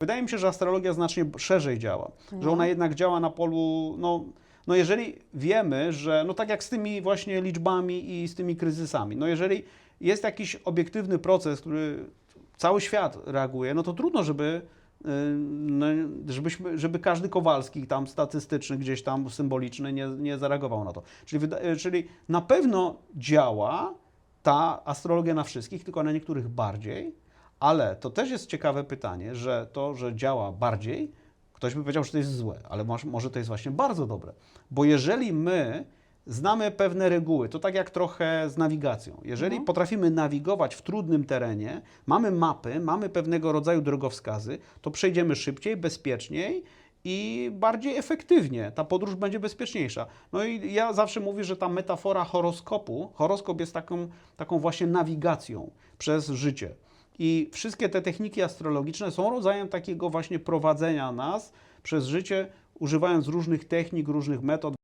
Wydaje mi się, że astrologia znacznie szerzej działa, że ona jednak działa na polu, no, no jeżeli wiemy, że, no tak jak z tymi właśnie liczbami i z tymi kryzysami, no jeżeli jest jakiś obiektywny proces, który cały świat reaguje, no to trudno, żeby, y, no, żebyśmy, żeby każdy Kowalski tam statystyczny, gdzieś tam symboliczny nie, nie zareagował na to. Czyli, wyda- czyli na pewno działa ta astrologia na wszystkich, tylko na niektórych bardziej, ale to też jest ciekawe pytanie, że to, że działa bardziej, ktoś by powiedział, że to jest złe, ale może, to jest właśnie bardzo dobre. Bo jeżeli my znamy pewne reguły, to tak jak trochę z nawigacją. Jeżeli potrafimy nawigować w trudnym terenie, mamy mapy, mamy pewnego rodzaju drogowskazy, to przejdziemy szybciej, bezpieczniej i bardziej efektywnie. Ta podróż będzie bezpieczniejsza. No i ja zawsze mówię, że ta metafora horoskopu, horoskop jest taką, taką właśnie nawigacją przez życie. I wszystkie te techniki astrologiczne są rodzajem takiego właśnie prowadzenia nas przez życie, używając różnych technik, różnych metod.